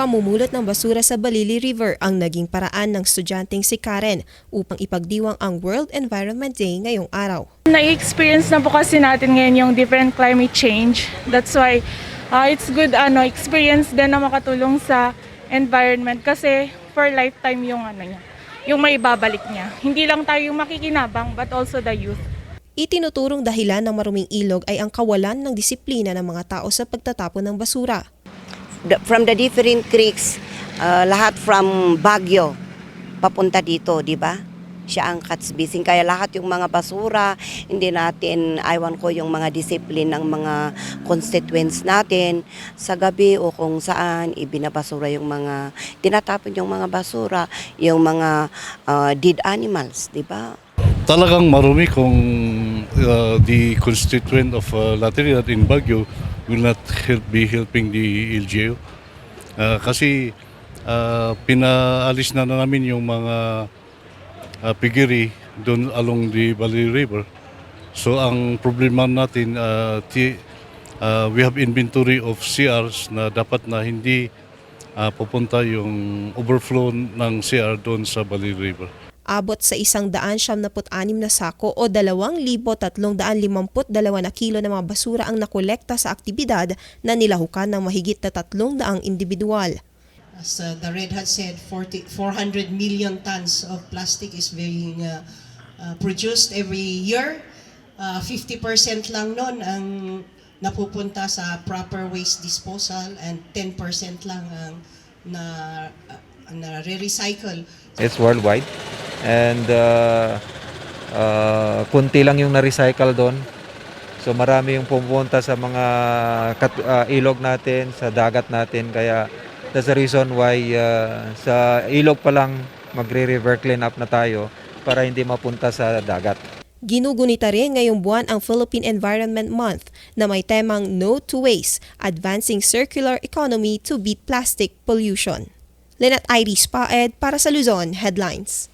pamumulot ng basura sa Balili River ang naging paraan ng estudyanteng si Karen upang ipagdiwang ang World Environment Day ngayong araw. Na-experience na po kasi natin ngayon yung different climate change. That's why uh, it's good ano experience din na makatulong sa environment kasi for lifetime yung ano niya, yung may babalik niya. Hindi lang tayo yung makikinabang but also the youth. Itinuturong dahilan ng maruming ilog ay ang kawalan ng disiplina ng mga tao sa pagtatapon ng basura. From the different creeks, uh, lahat from Baguio papunta dito, di ba? Siya ang katsbising. Kaya lahat yung mga basura, hindi natin, aywan ko yung mga discipline ng mga constituents natin sa gabi o kung saan ibinabasura yung mga, tinatapon yung mga basura, yung mga uh, dead animals, di ba? talagang marumi kung uh, the constituent of uh, La Trinidad in Baguio will not help, be helping the LGU. Uh, kasi uh, pinaalis na, na namin yung mga uh, pigiri doon along the Bali River. So ang problema natin, uh, ti, uh, we have inventory of CRs na dapat na hindi uh, pupunta yung overflow ng CR doon sa Bali River. Abot sa isang daan siyam na sako o dalawang libo tatlong daan limamput dalawa na kilo ng mga basura ang nakolekta sa aktibidad na nilahukan ng mahigit na tatlong daang individual. As uh, the Red Hat said, 40, 400 million tons of plastic is being uh, uh, produced every year. Uh, 50% lang nun ang napupunta sa proper waste disposal and 10% lang ang na, uh, na re-recycle. It's worldwide. And uh, uh, kunti lang yung na-recycle doon. So marami yung pumunta sa mga kat- uh, ilog natin, sa dagat natin. Kaya that's the reason why uh, sa ilog pa lang magre-river clean up na tayo para hindi mapunta sa dagat. Ginugunita rin ngayong buwan ang Philippine Environment Month na may temang No to Waste, Advancing Circular Economy to Beat Plastic Pollution. Lenat Iris Paed para sa Luzon Headlines.